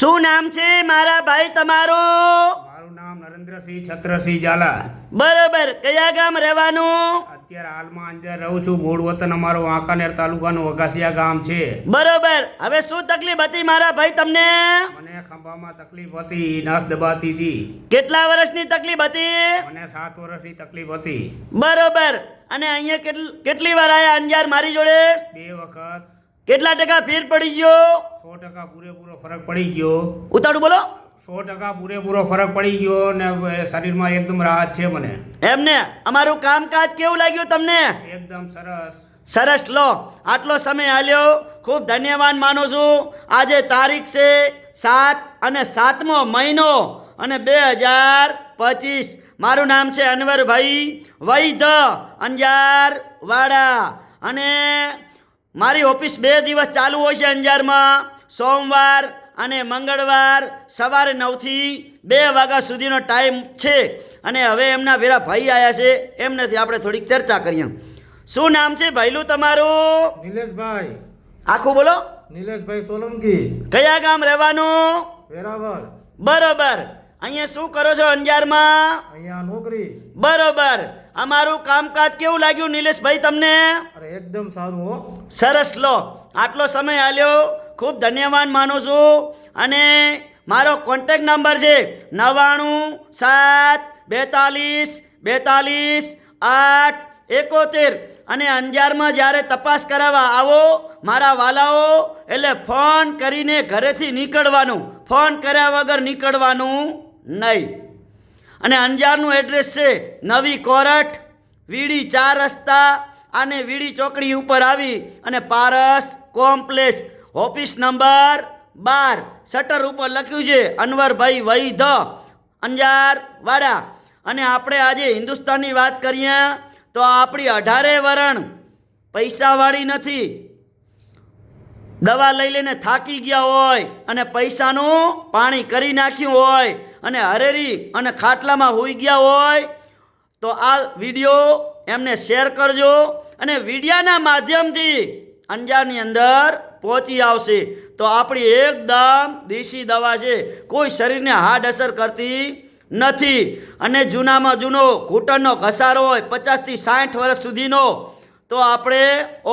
શું નામ છે મારા ભાઈ તમારું? મારું નામ નરેન્દ્રસિંહ છત્રસિંહ ઝાલા. બરોબર કયા ગામ રહેવાનું? અત્યારે હાલમાં અંદર રહું છું મૂળ વતન અમારો વાંકાનેર તાલુકાનું વઘાસિયા ગામ છે. બરોબર હવે શું તકલીફ હતી મારા ભાઈ તમને? મને ખંભામાં તકલીફ હતી નસ દબાતી હતી. કેટલા વર્ષની તકલીફ હતી? મને સાત વર્ષની તકલીફ હતી. બરોબર અને અહીંયા કેટલ- કેટલી વાર આયા અંજાર મારી જોડે? બે વખત. કેટલા ટકા ફેર પડી ગયો? સો ટકા પૂરેપૂરો ફરક પડી ગયો. ઉતાળું બોલો. સો ટકા પૂરેપૂરો ફરક પડી ગયો ને શરીરમાં એકદમ રાહત છે મને. એમને અમારું કામકાજ કેવું લાગ્યું તમને? એકદમ સરસ. સરસ લો આટલો સમય આલ્યો. ખૂબ ધન્યવાદ માનું છું. આજે તારીખ છે સાત અને સાતમો મહિનો અને બે હજાર પચીસ. મારું નામ છે અનવરભાઈ વૈધ અંજાર વાડા અને મારી ઓફિસ બે દિવસ ચાલુ હોય છે અંજારમાં. સોમવાર અને મંગળવાર સવારે નવથી બે વાગ્યા સુધીનો ટાઈમ છે અને હવે એમના વેરા ભાઈ આવ્યા છે. એમનેથી આપણે થોડીક ચર્ચા કરીએ. શું નામ છે ભાઈલું તમારું? નિલેશભાઈ. આખું બોલો. નિલેશભાઈ સોલંકી. કયા ગામ રહેવાનું? વેરાવળ. બરોબર. અહીંયા શું કરો છો અંજારમાં? અહીંયા નોકરી. બરોબર. અમારું કામકાજ કેવું લાગ્યું નિલેશભાઈ તમને? અરે એકદમ સારું હો. સરસ લો. આટલો સમય આલ્યો. ખૂબ ધન્યવાદ માનું છું. અને મારો કોન્ટેક નંબર છે નવ્વાણું સાત બેતાલીસ બેતાલીસ આઠ એકોતેર. અને અંજારમાં જ્યારે તપાસ કરાવવા આવો મારા વાલાઓ એટલે ફોન કરીને ઘરેથી નીકળવાનું. ફોન કર્યા વગર નીકળવાનું. નહીં. અને અંજારનું એડ્રેસ છે નવી કોરટ વીડી ચાર રસ્તા અને વીડી ચોકડી ઉપર આવી અને પારસ કોમ્પ્લેક્સ, ઓફિસ નંબર બાર, શટર ઉપર લખ્યું છે, અનવરભાઈ વૈધ અંજાર વાડા અને આપણે આજે હિન્દુસ્તાનની વાત કરીએ તો આપણી અઢારે વરણ પૈસાવાળી નથી. દવા લઈ લઈને થાકી ગયા હોય અને પૈસાનું પાણી કરી નાખ્યું હોય અને હરેરી અને ખાટલામાં હોઈ ગયા હોય, તો આ વીડિયો એમને શેર કરજો અને વિડીયાના માધ્યમથી અંજારની અંદર પહોંચી આવશે. તો આપણી એકદમ દેશી દવા છે. કોઈ શરીરને હાર્ડ અસર કરતી નથી. અને જૂનામાં જૂનો ઘૂંટણનો ઘસારો હોય, પચાસથી સાઠ વર્ષ સુધીનો, તો આપણે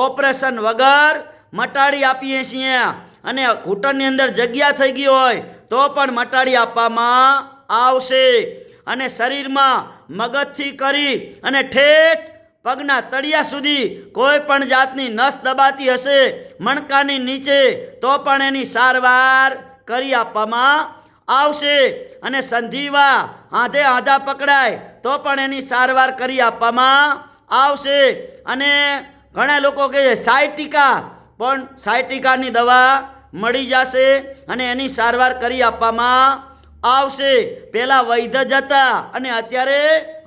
ઓપરેશન વગર મટાડી આપીએ છીએ. અને ઘૂંટણની અંદર જગ્યા થઈ ગઈ હોય, તો પણ મટાડી આપવામાં આવશે. અને શરીરમાં મગજથી કરી અને ઠેઠ પગના તળિયા સુધી કોઈ પણ જાતની નસ દબાતી હશે, મણકાની નીચે, તો પણ એની સારવાર કરી આપવામાં આવશે. અને સંધિવા આધે આધા પકડાય, તો પણ એની સારવાર કરી આપવામાં આવશે. અને ઘણા લોકો કહે છે, સાયટિકા પણ સાયટિકાની દવા મળી જશે અને એની સારવાર કરી આપવામાં આવશે. પહેલાં વૈધ જ હતા અને અત્યારે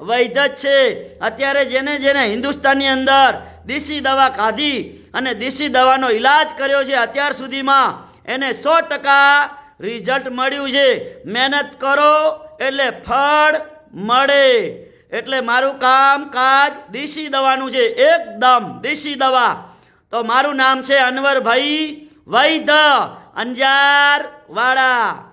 વૈધ જ છે. અત્યારે જેને જેને હિન્દુસ્તાનની અંદર દેશી દવા ખાધી અને દેશી દવાનો ઈલાજ કર્યો છે, અત્યાર સુધીમાં એને સો ટકા રિઝલ્ટ મળ્યું છે. મહેનત કરો એટલે ફળ મળે. એટલે મારું કામ કાજ દેશી દવાનું છે. એકદમ દેશી દવા. તો મારું નામ છે અનવરભાઈ વૈધ અંજાર વાળા.